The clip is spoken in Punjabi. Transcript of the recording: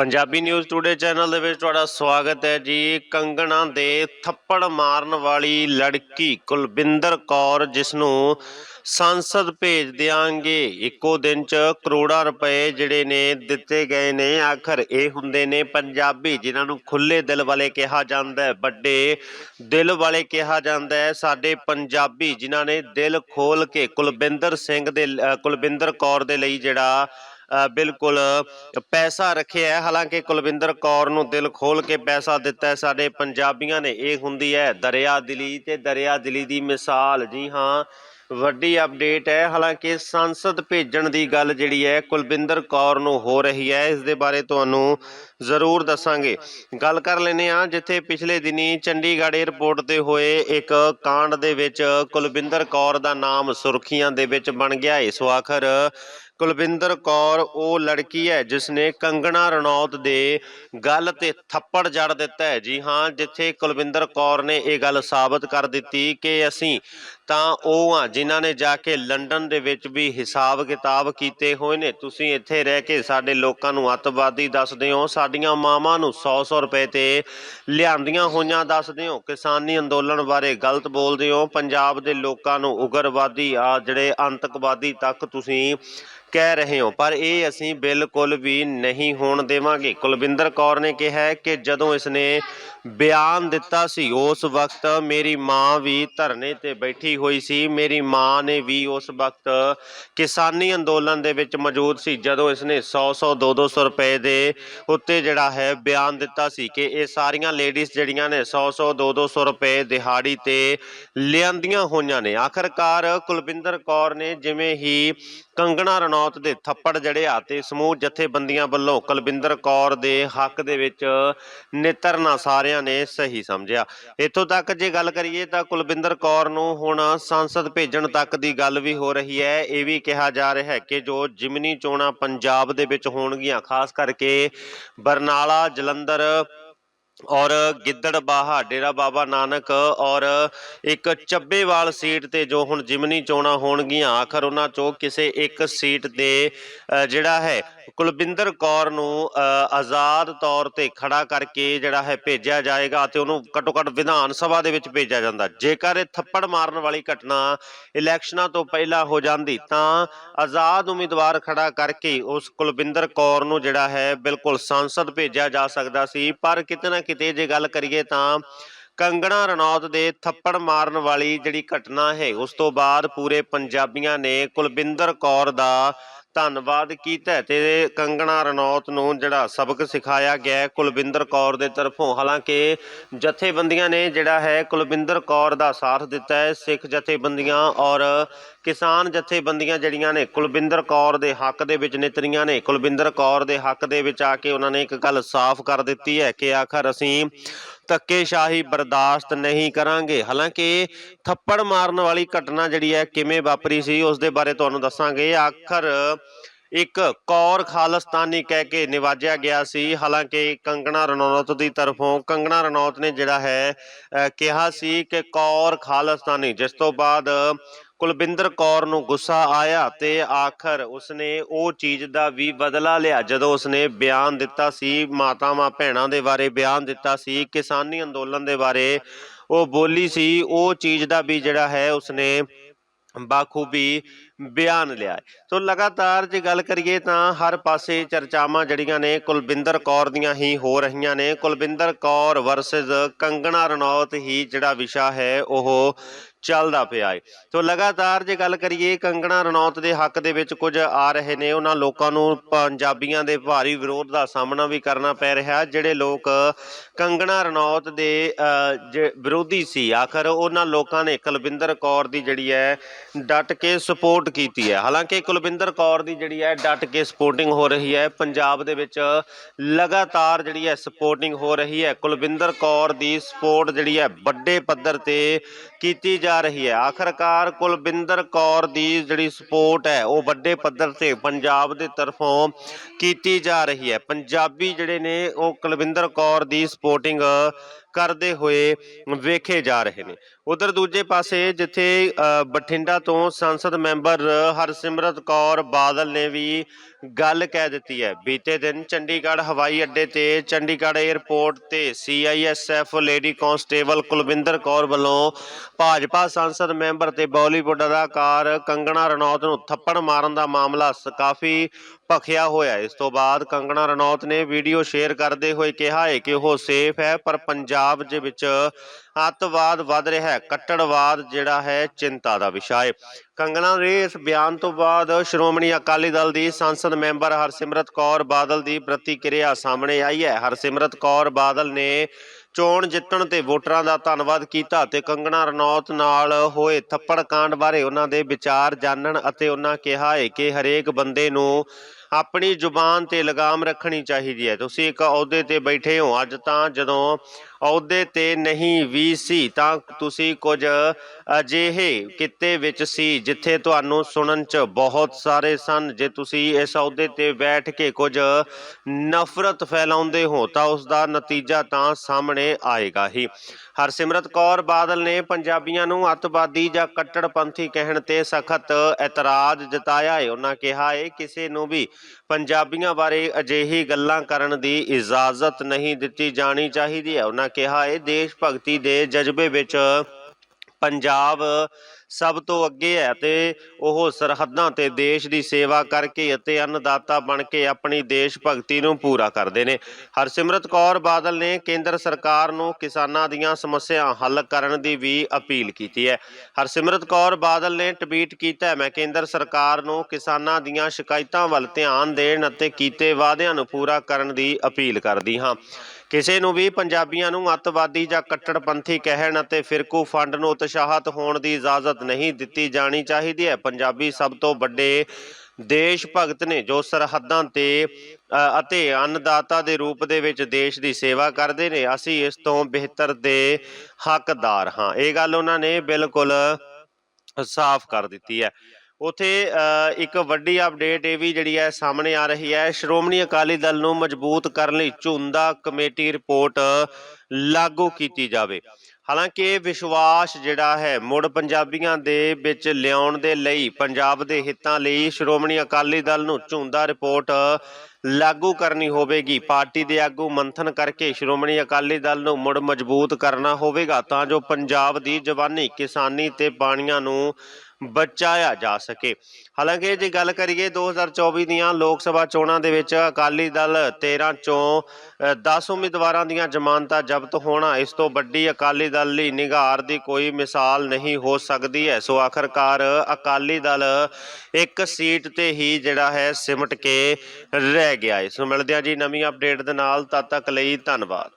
ਪੰਜਾਬੀ ਨਿਊਜ਼ ਟੂਡੇ ਚੈਨਲ ਦੇ ਵਿੱਚ ਤੁਹਾਡਾ ਸਵਾਗਤ ਹੈ ਜੀ। ਕੰਗਣਾ ਦੇ ਥੱਪੜ ਮਾਰਨ ਵਾਲੀ ਲੜਕੀ ਕੁਲਵਿੰਦਰ ਕੌਰ ਜਿਸ ਨੂੰ ਸੰਸਦ ਭੇਜ ਦਿਆਂਗੇ। ਇੱਕੋ ਦਿਨ ਚ ਕਰੋੜਾਂ ਰੁਪਏ ਜਿਹੜੇ ਨੇ ਦਿੱਤੇ ਗਏ ਨੇ। ਆਖਰ ਇਹ ਹੁੰਦੇ ਨੇ ਪੰਜਾਬੀ ਜਿਨ੍ਹਾਂ ਨੂੰ ਖੁੱਲੇ ਦਿਲ ਵਾਲੇ ਕਿਹਾ ਜਾਂਦਾ ਹੈ। ਵੱਡੇ ਦਿਲ ਵਾਲੇ ਕਿਹਾ ਜਾਂਦਾ ਹੈ। ਸਾਡੇ ਪੰਜਾਬੀ ਜਿਨ੍ਹਾਂ ਨੇ ਦਿਲ ਖੋਲ ਕੇ ਕੁਲਵਿੰਦਰ ਸਿੰਘ ਦੇ ਅ, ਕੁਲਵਿੰਦਰ ਕੌਰ ਦੇ ਲਈ ਜਿਹੜਾ ਬਿਲਕੁਲ ਪੈਸਾ ਰੱਖਿਆ ਹੈ। ਹਾਲਾਂਕਿ ਕੁਲਵਿੰਦਰ ਕੌਰ ਨੂੰ ਦਿਲ ਖੋਲ ਕੇ ਪੈਸਾ ਦਿੱਤਾ ਸਾਡੇ ਪੰਜਾਬੀਆਂ ਨੇ, ਇਹ ਹੁੰਦੀ ਹੈ ਦਰਿਆ ਦਿਲੀ ਤੇ ਦਰਿਆ ਦਿਲੀ ਦੀ ਮਿਸਾਲ। ਜੀ ਹਾਂ, ਵੱਡੀ ਅਪਡੇਟ ਹੈ। ਹਾਲਾਂਕਿ ਸੰਸਦ ਭੇਜਣ ਦੀ ਗੱਲ ਜਿਹੜੀ ਹੈ, ਕੁਲਵਿੰਦਰ ਕੌਰ ਨੂੰ ਹੋ ਰਹੀ ਹੈ। ਇਸ ਦੇ ਬਾਰੇ ਤੁਹਾਨੂੰ ਜ਼ਰੂਰ ਦੱਸਾਂਗੇ। ਗੱਲ ਕਰ ਲੈਨੇ ਆ ਜਿੱਥੇ ਪਿਛਲੇ ਦਿਨੀ ਚੰਡੀਗੜ੍ਹ 에ਅਰਪੋਰਟ ਤੇ ਹੋਏ ਇੱਕ ਕਾਂਡ ਦੇ ਵਿੱਚ ਕੁਲਵਿੰਦਰ ਕੌਰ ਦਾ ਨਾਮ ਸੁਰਖੀਆਂ ਦੇ ਵਿੱਚ ਬਣ ਗਿਆ। ਇਸ ਆਖਰ ਕੁਲਵਿੰਦਰ ਕੌਰ, ਉਹ ਲੜਕੀ ਹੈ ਜਿਸ ਨੇ ਕੰਗਣਾ ਰਣੌਤ ਦੇ ਗੱਲ ਤੇ ਥੱਪੜ ਜੜ ਦਿੱਤਾ ਹੈ। ਜੀ ਹਾਂ, ਜਿੱਥੇ ਕੁਲਵਿੰਦਰ ਕੌਰ ਨੇ ਇਹ ਗੱਲ ਸਾਬਤ ਕਰ ਦਿੱਤੀ ਕਿ ਅਸੀਂ ਤਾਂ ਉਹ ਆ ਜਿਨ੍ਹਾਂ ਨੇ ਜਾ ਕੇ ਲੰਡਨ ਦੇ ਵਿੱਚ ਵੀ ਹਿਸਾਬ ਕਿਤਾਬ ਕੀਤੇ ਹੋਏ ਨੇ। ਤੁਸੀਂ ਇੱਥੇ ਰਹਿ ਕੇ ਸਾਡੇ ਲੋਕਾਂ ਨੂੰ ਅੱਤਵਾਦੀ ਦੱਸਦੇ ਹੋ। ਸਾਡੀਆਂ ਮਾਵਾਂ ਨੂੰ 100-100 ਰੁਪਏ ਤੇ ਲਿਆਂਦੀਆਂ ਹੋਈਆਂ ਦੱਸਦੇ ਹੋ। ਕਿਸਾਨੀ ਅੰਦੋਲਨ ਬਾਰੇ ਗਲਤ ਬੋਲਦੇ ਹੋ। ਪੰਜਾਬ ਦੇ ਲੋਕਾਂ ਨੂੰ ਉਗਰਵਾਦੀ ਆ ਜਿਹੜੇ ਅੰਤਕਵਾਦੀ ਤੱਕ ਤੁਸੀਂ ਕਹਿ ਰਹੇ ਹੋ, ਪਰ ਇਹ ਅਸੀਂ ਬਿਲਕੁਲ ਵੀ ਨਹੀਂ ਹੋਣ ਦੇਵਾਂਗੇ। ਕੁਲਵਿੰਦਰ ਕੌਰ ਨੇ ਕਿਹਾ ਕਿ ਜਦੋਂ ਇਸਨੇ ਬਿਆਨ ਦਿੱਤਾ ਸੀ, ਉਸ ਵਕਤ ਮੇਰੀ ਮਾਂ ਵੀ ਧਰਨੇ ਤੇ ਬੈਠੀ ਹੋਈ ਸੀ। ਮੇਰੀ ਮਾਂ ਨੇ ਵੀ ਉਸ ਵਕਤ ਕਿਸਾਨੀ ਅੰਦੋਲਨ ਦੇ ਵਿੱਚ ਮੌਜੂਦ ਸੀ, ਜਦੋਂ ਇਸਨੇ 100 100 200 ਰੁਪਏ ਦੇ ਉੱਤੇ ਜਿਹੜਾ ਹੈ ਬਿਆਨ ਦਿੱਤਾ ਸੀ ਕਿ ਇਹ ਸਾਰੀਆਂ ਲੇਡੀਜ਼ ਜਿਹੜੀਆਂ ਨੇ 100 100 200 ਰੁਪਏ ਦਿਹਾੜੀ ਤੇ ਲਿਆਂਦੀਆਂ ਹੋਈਆਂ ਨੇ। ਆਖਰਕਾਰ ਕੁਲਵਿੰਦਰ ਕੌਰ ਨੇ ਜਿਵੇਂ ਹੀ ਕੰਗਣਾ ਰਣੌਤ ਦੇ ਥੱਪੜ ਜੜਿਆ ਤੇ ਸਮੂਹ ਜਥੇਬੰਦੀਆਂ ਵੱਲੋਂ ਕੁਲਵਿੰਦਰ ਕੌਰ ਦੇ ਹੱਕ ਦੇ ਵਿੱਚ ਨਿਤਰਨਾ ਸਾਰਿਆਂ ਨੇ ਸਹੀ ਸਮਝਿਆ। ਇੱਥੋਂ ਤੱਕ ਜੇ ਗੱਲ ਕਰੀਏ ਤਾਂ ਕੁਲਵਿੰਦਰ ਕੌਰ ਨੂੰ ਹੁਣ ਸੰਸਦ ਭੇਜਣ ਤੱਕ ਦੀ ਗੱਲ ਵੀ ਹੋ ਰਹੀ ਹੈ। ਇਹ ਵੀ ਕਿਹਾ ਜਾ ਰਿਹਾ ਹੈ ਕਿ ਜੋ ਜਿਮਨੀ ਚੋਣਾਂ ਪੰਜਾਬ ਦੇ ਵਿੱਚ ਹੋਣਗੀਆਂ, ਖਾਸ ਕਰਕੇ ਬਰਨਾਲਾ, ਜਲੰਧਰ ਔਰ ਗਿੱਦੜਬਾਹਾ ਡੇਰਾ ਬਾਬਾ ਨਾਨਕ ਔਰ ਇੱਕ ਚੱਬੇਵਾਲ ਸੀਟ ਤੇ ਜੋ ਹੁਣ ਜਿਮਨੀ ਚੋਣਾਂ ਹੋਣਗੀਆਂ, ਆਖਰ ਉਹਨਾਂ ਚੋਂ ਕਿਸੇ ਇੱਕ ਸੀਟ ਤੇ ਜਿਹੜਾ ਹੈ ਕੁਲਵਿੰਦਰ ਕੌਰ ਨੂੰ ਅ, ਆਜ਼ਾਦ ਤੌਰ ਤੇ ਖੜਾ ਕਰਕੇ ਜਿਹੜਾ ਹੈ ਭੇਜਿਆ ਜਾਏਗਾ ਤੇ ਉਹਨੂੰ ਘੱਟੋ ਘੱਟ ਵਿਧਾਨ ਸਭਾ ਦੇ ਵਿੱਚ ਭੇਜਿਆ ਜਾਂਦਾ। ਜੇਕਰ ਇਹ ਥੱਪੜ ਮਾਰਨ ਵਾਲੀ ਘਟਨਾ ਇਲੈਕਸ਼ਨਾਂ ਤੋਂ ਪਹਿਲਾਂ ਹੋ ਜਾਂਦੀ ਤਾਂ ਆਜ਼ਾਦ ਉਮੀਦਵਾਰ ਖੜਾ ਕਰਕੇ ਉਸ ਕੁਲਵਿੰਦਰ ਕੌਰ ਨੂੰ ਜਿਹੜਾ ਹੈ ਬਿਲਕੁਲ ਸੰਸਦ ਭੇਜਿਆ ਜਾ ਸਕਦਾ ਸੀ। ਪਰ ਕਿਤੇ ਨਾ ਕਿਤੇ ਜੇ ਗੱਲ ਕਰੀਏ ਤਾਂ ਕੰਗਣਾ ਰਣੌਤ ਦੇ ਥੱਪੜ ਮਾਰਨ ਵਾਲੀ ਜਿਹੜੀ ਘਟਨਾ ਹੈ ਉਸ ਤੋਂ ਬਾਅਦ ਪੂਰੇ ਪੰਜਾਬੀਆਂ ਨੇ ਕੁਲਵਿੰਦਰ ਕੌਰ ਦਾ ਧੰਨਵਾਦ ਕੀਤਾ ਹੈ ਤੇ ਕੰਗਣਾ ਰਣੌਤ ਨੂੰ ਜਿਹੜਾ ਸਬਕ ਸਿਖਾਇਆ ਗਿਆ ਕੁਲਵਿੰਦਰ ਕੌਰ ਦੇ ਤਰਫੋਂ। ਹਾਲਾਂਕਿ ਜਥੇਬੰਦੀਆਂ ਨੇ ਜਿਹੜਾ ਹੈ ਕੁਲਵਿੰਦਰ ਕੌਰ ਦਾ ਸਾਥ ਦਿੱਤਾ ਹੈ, ਸਿੱਖ ਜਥੇਬੰਦੀਆਂ ਔਰ ਕਿਸਾਨ ਜਥੇਬੰਦੀਆਂ ਜਿਹੜੀਆਂ ਨੇ ਕੁਲਵਿੰਦਰ ਕੌਰ ਦੇ ਹੱਕ ਦੇ ਵਿੱਚ ਨਿਤਰੀਆਂ ਨੇ। ਕੁਲਵਿੰਦਰ ਕੌਰ ਦੇ ਹੱਕ ਦੇ ਵਿੱਚ ਆ ਕੇ ਉਹਨਾਂ ਨੇ ਇੱਕ ਗੱਲ ਸਾਫ਼ ਕਰ ਦਿੱਤੀ ਹੈ ਕਿ ਆਖਰ ਅਸੀਂ ਧੱਕੇਸ਼ਾਹੀ ਬਰਦਾਸ਼ਤ ਨਹੀਂ ਕਰਾਂਗੇ। ਹਾਲਾਂਕਿ ਥੱਪੜ ਮਾਰਨ ਵਾਲੀ ਘਟਨਾ ਜਿਹੜੀ ਹੈ ਕਿਵੇਂ ਵਾਪਰੀ ਸੀ ਉਸ ਦੇ ਬਾਰੇ ਤੁਹਾਨੂੰ ਦੱਸਾਂਗੇ। ਆਖਰ ਇੱਕ ਕੌਰ ਖਾਲਸਤਾਨੀ ਕਹਿ ਕੇ ਨਿਵਾਜਿਆ ਗਿਆ ਸੀ। ਹਾਲਾਂਕਿ ਕੰਗਣਾ ਰਣੌਤ ਦੀ ਤਰਫੋਂ, ਕੰਗਣਾ ਰਣੌਤ ਨੇ ਜਿਹੜਾ ਹੈ ਕਿਹਾ ਸੀ ਕਿ ਕੌਰ ਖਾਲਸਤਾਨੀ, ਜਿਸ ਤੋਂ ਬਾਅਦ ਕੁਲਵਿੰਦਰ ਕੌਰ ਨੂੰ ਗੁੱਸਾ ਆਇਆ ਤੇ ਆਖਰ ਉਸਨੇ ਉਹ ਚੀਜ਼ ਦਾ ਵੀ ਬਦਲਾ ਲਿਆ। ਜਦੋਂ ਉਸਨੇ ਬਿਆਨ ਦਿੱਤਾ ਸੀ, ਮਾਤਾਵਾਂ ਭੈਣਾਂ ਦੇ ਬਾਰੇ ਬਿਆਨ ਦਿੱਤਾ ਸੀ, ਕਿਸਾਨੀ ਅੰਦੋਲਨ ਦੇ ਬਾਰੇ ਉਹ ਬੋਲੀ ਸੀ, ਉਹ ਚੀਜ਼ ਦਾ ਵੀ ਜਿਹੜਾ ਹੈ ਉਸਨੇ ਬਾਖੂਬੀ ਬਿਆਨ ਲਿਆ ਸੋ ਲਗਾਤਾਰ ਜੇ ਗੱਲ ਕਰੀਏ ਤਾਂ ਹਰ ਪਾਸੇ ਚਰਚਾਵਾਂ ਜਿਹੜੀਆਂ ਨੇ ਕੁਲਵਿੰਦਰ ਕੌਰ ਦੀਆਂ ਹੀ ਹੋ ਰਹੀਆਂ ਨੇ। ਕੁਲਵਿੰਦਰ ਕੌਰ ਵਰਸਸ ਕੰਗਣਾ ਰਣੌਤ ਹੀ ਜਿਹੜਾ ਵਿਸ਼ਾ ਹੈ, ਉਹ ਚੱਲਦਾ ਪਿਆ ਹੈ। ਸੋ ਲਗਾਤਾਰ ਜੇ ਗੱਲ ਕਰੀਏ, ਕੰਗਣਾ ਰਣੌਤ ਦੇ ਹੱਕ ਦੇ ਵਿੱਚ ਕੁਝ ਆ ਰਹੇ ਨੇ। ਉਹਨਾਂ ਲੋਕਾਂ ਨੂੰ ਪੰਜਾਬੀਆਂ ਦੇ ਭਾਰੀ ਵਿਰੋਧ ਦਾ ਸਾਹਮਣਾ ਵੀ ਕਰਨਾ ਪੈ ਰਿਹਾ ਜਿਹੜੇ ਲੋਕ ਕੰਗਣਾ ਰਣੌਤ ਦੇ ਜ- ਵਿਰੋਧੀ ਸੀ, ਆਖਰ ਉਹਨਾਂ ਲੋਕਾਂ ਨੇ ਕੁਲਵਿੰਦਰ ਕੌਰ ਦੀ ਜਿਹੜੀ ਹੈ, ਡਟ ਕੇ ਸਪੋਰਟ ਕੀਤੀ ਹੈ। ਹਾਲਾਂਕਿ ਕੁਲਵਿੰਦਰ ਕੌਰ ਦੀ ਜਿਹੜੀ ਹੈ ਡਟ ਕੇ ਸਪੋਰਟਿੰਗ ਹੋ ਰਹੀ ਹੈ। ਪੰਜਾਬ ਦੇ ਵਿੱਚ ਲਗਾਤਾਰ ਜਿਹੜੀ ਹੈ ਸਪੋਰਟਿੰਗ ਹੋ ਰਹੀ ਹੈ। ਕੁਲਵਿੰਦਰ ਕੌਰ ਦੀ ਸਪੋਰਟ ਜਿਹੜੀ ਹੈ ਵੱਡੇ ਪੱਧਰ ਤੇ ਕੀਤੀ ਜਾ ਰਹੀ ਹੈ। ਆਖਰਕਾਰ ਕੁਲਵਿੰਦਰ ਕੌਰ ਦੀ ਜਿਹੜੀ ਸਪੋਰਟ ਹੈ, ਉਹ ਵੱਡੇ ਪੱਧਰ ਤੇ ਪੰਜਾਬ ਦੇ ਤਰਫੋਂ ਕੀਤੀ ਜਾ ਰਹੀ ਹੈ। ਪੰਜਾਬੀ ਜਿਹੜੇ ਨੇ, ਉਹ ਕੁਲਵਿੰਦਰ ਕੌਰ ਦੀ ਸਪੋਰਟਿੰਗ ਕਰਦੇ ਹੋਏ ਵੇਖੇ ਜਾ ਰਹੇ ਨੇ। ਉਧਰ ਦੂਜੇ ਪਾਸੇ ਜਿੱਥੇ ਅ, ਬਠਿੰਡਾ ਤੋਂ ਸੰਸਦ ਮੈਂਬਰ ਹਰਸਿਮਰਤ ਕੌਰ ਬਾਦਲ ਨੇ ਵੀ ਗੱਲ ਕਹਿ ਦਿੱਤੀ ਹੈ। ਬੀਤੇ ਦਿਨ ਚੰਡੀਗੜ੍ਹ ਹਵਾਈ ਅੱਡੇ ਤੇ ਚੰਡੀਗੜ੍ਹ 에ਅਰਪੋਰਟ ਤੇ CISF lady constable Kulwinder Kaur ਵੱਲੋਂ ਭਾਜਪਾ ਸੰਸਦ ਮੈਂਬਰ ਤੇ ਬਾਲੀਵੁੱਡ ਅਦਾਕਾਰ ਕੰਗਣਾ ਰਣੌਤ ਨੂੰ ਥੱਪੜ ਮਾਰਨ ਦਾ ਮਾਮਲਾ ਕਾਫੀ ਭਖਿਆ ਹੋਇਆ ਇਸ ਤੋਂ ਬਾਅਦ ਕੰਗਣਾ ਰਣੌਤ ਨੇ ਵੀਡੀਓ ਸ਼ੇਅਰ ਕਰਦੇ ਹੋਏ ਕਿਹਾ ਹੈ ਕਿ ਉਹ ਸੇਫ ਹੈ, ਪਰ ਪੰਜਾਬ ਦੇ ਵਿੱਚ ਅੱਤਵਾਦ ਵੱਧ ਰਿਹਾ ਹੈ, ਕੱਟੜਵਾਦ ਜਿਹੜਾ ਹੈ ਚਿੰਤਾ ਦਾ ਵਿਸ਼ਾ ਹੈ। ਕੰਗਣਾ ਦੇ ਇਸ ਬਿਆਨ ਤੋਂ ਬਾਅਦ ਸ਼੍ਰੋਮਣੀ ਅਕਾਲੀ ਦਲ ਦੀ ਸੰਸਦ ਮੈਂਬਰ ਹਰਸਿਮਰਤ ਕੌਰ ਬਾਦਲ ਦੀ ਪ੍ਰਤੀਕਿਰਿਆ ਸਾਹਮਣੇ ਆਈ ਹੈ। ਹਰਸਿਮਰਤ ਕੌਰ ਬਾਦਲ ਨੇ ਚੋਣ ਜਿੱਤਣ ਤੇ ਵੋਟਰਾਂ ਦਾ ਧੰਨਵਾਦ ਕੀਤਾ ਤੇ ਕੰਗਣਾ ਰਣੌਤ ਨਾਲ ਹੋਏ ਥੱਪੜ ਕਾਂਡ ਬਾਰੇ ਉਹਨਾਂ ਦੇ ਵਿਚਾਰ ਜਾਣਨ ਅਤੇ ਉਹਨਾਂ ਕਿਹਾ ਹੈ ਕਿ ਹਰੇਕ ਬੰਦੇ ਨੂੰ ਆਪਣੀ ਜ਼ੁਬਾਨ ਤੇ ਲਗਾਮ ਰੱਖਣੀ ਚਾਹੀਦੀ ਹੈ। ਤੁਸੀਂ ਇੱਕ ਅਹੁਦੇ ਤੇ ਬੈਠੇ ਹੋ। ਅੱਜ ਤਾਂ ਜਦੋਂ ਅਹੁਦੇ ਤੇ ਨਹੀਂ ਵੀ ਸੀ, ਤਾਂ ਤੁਸੀਂ ਕੁਝ ਅਜਿਹੇ ਕਿੱਤੇ ਵਿੱਚ ਸੀ ਜਿੱਥੇ ਤੁਹਾਨੂੰ ਸੁਣਨ 'ਚ ਬਹੁਤ ਸਾਰੇ ਸਨ। ਜੇ ਤੁਸੀਂ ਇਸ ਅਹੁਦੇ ਤੇ ਬੈਠ ਕੇ ਕੁਝ ਨਫ਼ਰਤ ਫੈਲਾਉਂਦੇ ਹੋ, ਤਾਂ ਉਸ ਦਾ ਨਤੀਜਾ ਤਾਂ ਸਾਹਮਣੇ ਆਏਗਾ ਹੀ। ਹਰਸਿਮਰਤ ਕੌਰ ਬਾਦਲ ਨੇ ਪੰਜਾਬੀਆਂ ਨੂੰ ਅੱਤਵਾਦੀ ਜਾਂ ਕੱਟੜਪੰਥੀ ਕਹਿਣ ਤੇ ਸਖਤ ਇਤਰਾਜ਼ ਜਤਾਇਆ ਹੈ। ਉਹਨਾਂ ਕਿਹਾ ਹੈ, ਕਿਸੇ ਨੂੰ ਵੀ ਪੰਜਾਬੀਆਂ ਬਾਰੇ ਅਜਿਹੀ ਗੱਲਾਂ ਕਰਨ ਦੀ ਇਜਾਜ਼ਤ ਨਹੀਂ ਦਿੱਤੀ ਜਾਣੀ ਚਾਹੀਦੀ ਹੈ। ਉਹਨਾਂ ਕਿਹਾ ਹੈ, ਦੇਸ਼ ਭਗਤੀ ਦੇ ਜਜ਼ਬੇ ਵਿੱਚ ਪੰਜਾਬ ਸਭ ਤੋਂ ਅੱਗੇ ਹੈ ਤੇ ਉਹ ਸਰਹੱਦਾਂ ਤੇ ਦੇਸ਼ ਦੀ ਸੇਵਾ ਕਰਕੇ ਅਤੇ ਅੰਨਦਾਤਾ ਬਣ ਕੇ ਆਪਣੀ ਦੇਸ਼ ਭਗਤੀ ਨੂੰ ਪੂਰਾ ਕਰਦੇ ਨੇ। ਹਰਸਿਮਰਤ ਕੌਰ ਬਾਦਲ ਨੇ ਕੇਂਦਰ ਸਰਕਾਰ ਨੂੰ ਕਿਸਾਨਾਂ ਦੀਆਂ ਸਮੱਸਿਆਵਾਂ ਹੱਲ ਕਰਨ ਦੀ ਵੀ ਅਪੀਲ ਕੀਤੀ ਹੈ। ਹਰਸਿਮਰਤ ਕੌਰ ਬਾਦਲ ਨੇ ਟਵੀਟ ਕੀਤਾ, ਮੈਂ ਕੇਂਦਰ ਸਰਕਾਰ ਨੂੰ ਕਿਸਾਨਾਂ ਦੀਆਂ ਸ਼ਿਕਾਇਤਾਂ ਵੱਲ ਧਿਆਨ ਦੇਣ ਅਤੇ ਕੀਤੇ ਵਾਅਦਿਆਂ ਨੂੰ ਪੂਰਾ ਕਰਨ ਦੀ ਅਪੀਲ ਕਰਦੀ ਹਾਂ। ਕਿਸੇ ਨੂੰ ਵੀ ਪੰਜਾਬੀਆਂ ਨੂੰ ਅੱਤਵਾਦੀ ਜਾਂ ਕੱਟੜਪੰਥੀ ਕਹਿਣ ਅਤੇ ਫਿਰਕੂ ਫੰਡ ਨੂੰ ਉਤਸ਼ਾਹਤ ਹੋਣ ਦੀ ਇਜਾਜ਼ਤ ਨਹੀਂ ਦਿੱਤੀ ਜਾਣੀ ਚਾਹੀਦੀ ਹੈ। ਪੰਜਾਬੀ ਸਭ ਤੋਂ ਵੱਡੇ ਦੇਸ਼ ਭਗਤ ਨੇ ਜੋ ਸਰਹੱਦਾਂ ਤੇ ਅਤੇ ਅੰਨਦਾਤਾ ਦੇ ਰੂਪ ਦੇ ਵਿੱਚ ਦੇਸ਼ ਦੀ ਸੇਵਾ ਕਰਦੇ ਨੇ, ਅਸੀਂ ਇਸ ਤੋਂ ਬਿਹਤਰ ਦੇ ਹੱਕਦਾਰ ਹਾਂ। ਇਹ ਗੱਲ ਉਹਨਾਂ ਨੇ ਬਿਲਕੁਲ ਸਾਫ਼ ਕਰ ਦਿੱਤੀ ਹੈ। ਉਥੇ ਇੱਕ ਵੱਡੀ ਅਪਡੇਟ ਇਹ ਵੀ ਜਿਹੜੀ ਹੈ ਸਾਹਮਣੇ ਆ ਰਹੀ ਹੈ। ਸ਼੍ਰੋਮਣੀ ਅਕਾਲੀ ਦਲ ਨੂੰ ਮਜ਼ਬੂਤ ਕਰਨ ਲਈ ਝੁੰਦਾ ਕਮੇਟੀ ਰਿਪੋਰਟ ਲਾਗੂ ਕੀਤੀ ਜਾਵੇ। ਹਾਲਾਂਕਿ ਵਿਸ਼ਵਾਸ ਜਿਹੜਾ ਹੈ, ਮੁੜ ਪੰਜਾਬੀਆਂ ਦੇ ਵਿੱਚ ਲਿਆਉਣ ਦੇ ਲਈ, ਪੰਜਾਬ ਦੇ ਹਿੱਤਾਂ ਲਈ ਸ਼੍ਰੋਮਣੀ ਅਕਾਲੀ ਦਲ ਨੂੰ ਝੁੰਦਾ ਰਿਪੋਰਟ ਲਾਗੂ ਕਰਨੀ ਹੋਵੇਗੀ। ਪਾਰਟੀ ਦੇ ਆਗੂ ਮੰਥਨ ਕਰਕੇ ਸ਼੍ਰੋਮਣੀ ਅਕਾਲੀ ਦਲ ਨੂੰ ਮੁੜ ਮਜ਼ਬੂਤ ਕਰਨਾ ਹੋਵੇਗਾ ਤਾਂ ਜੋ ਪੰਜਾਬ ਦੀ ਜਵਾਨੀ ਕਿਸਾਨੀ ਤੇ ਬਾਣੀਆਂ ਨੂੰ ਬਚਾਇਆ ਜਾ ਸਕੇ। ਹਾਲਾਂਕਿ ਜੇ ਗੱਲ ਕਰੀਏ 2024 ਦੀਆਂ ਲੋਕ ਸਭਾ ਚੋਣਾਂ ਦੇ ਵਿੱਚ ਅਕਾਲੀ ਦਲ 13 ਚੋਂ ਅ, 10 ਉਮੀਦਵਾਰਾਂ ਦੀਆਂ ਜ਼ਮਾਨਤਾਂ ਜ਼ਬਤ ਹੋਣਾ ਇਸ ਤੋਂ ਵੱਡੀ ਅਕਾਲੀ ਦਲ ਲਈ ਨਿਗਾਰ ਦੀ ਕੋਈ ਮਿਸਾਲ ਨਹੀਂ ਹੋ ਸਕਦੀ ਹੈ। ਸੋ ਆਖਰਕਾਰ ਅਕਾਲੀ ਦਲ ਇੱਕ ਸੀਟ ਤੇ ਹੀ ਜਿਹੜਾ ਹੈ ਸਿਮਟ ਕੇ ਰਹਿ ਗਿਆ ਹੈ ਸੋ ਮਿਲਦੇ ਹਾਂ ਜੀ ਨਵੀਂ ਅਪਡੇਟ ਦੇ ਨਾਲ। ਤਦ ਤੱਕ ਲਈ ਧੰਨਵਾਦ।